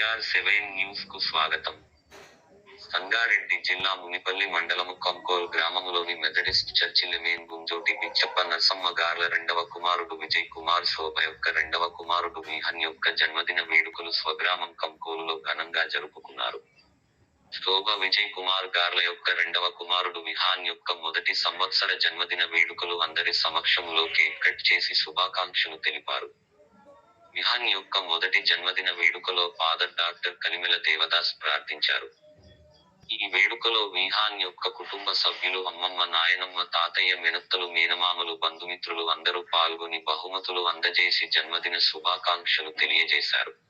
NR seven న్యూస్కు స్వాగతం. సంగారెడ్డి జిల్లా మునిపల్లి మండలము కంకోల్ గ్రామంలోని మెథడిస్ట్ చర్చి లిమేన్ గుంజోటి పిచ్చప్ప నరసమ్మ గార్ల రెండవ కుమారుడు విజయ్ కుమార్ శోభ యొక్క రెండవ కుమారుడు మిహన్ యొక్క జన్మదిన వేడుకలు స్వగ్రామం కంకోలులో ఘనంగా జరుపుకున్నారు. శోభ విజయ్ కుమార్ గార్ల యొక్క రెండవ కుమారుడు విహాన్ యొక్క మొదటి సంవత్సర జన్మదిన వేడుకలు అందరి సమక్షంలో కేక్ కట్ చేసి శుభాకాంక్షలు తెలిపారు. విహాన్ యొక్క మొదటి జన్మదిన వేడుకలో ఫాదర్ డాక్టర్ కలిమిల దేవదాస్ ప్రార్థించారు. ఈ వేడుకలో విహాన్ యొక్క కుటుంబ సభ్యులు అమ్మమ్మ నాయనమ్మ తాతయ్య మెనత్తలు మేనమామలు బంధుమిత్రులు అందరూ పాల్గొని బహుమతులు అందజేసి జన్మదిన శుభాకాంక్షలు తెలియజేశారు.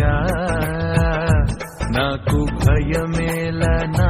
నాకు భయమేలా నా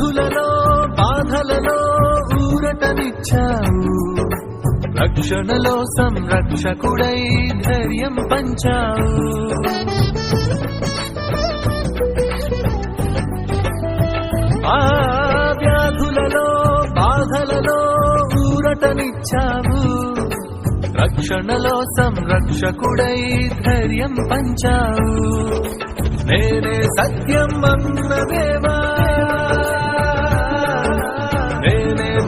వ్యాధులలో బాధలలో ఊరటనిచ్చావు. రక్షణలో సంరక్షకుడై ధైర్యం పంచావు. ఆ వ్యాధులలో బాధలలో ఊరటనిచ్చావు. రక్షణలో సంరక్షకుడై ధైర్యం పంచావు. నేనే సత్యం అన్నదేవా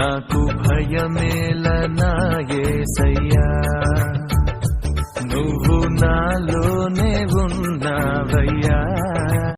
నాకు భయమేల నా నువ్వు నాలోనే ఉన్నావయ్యా.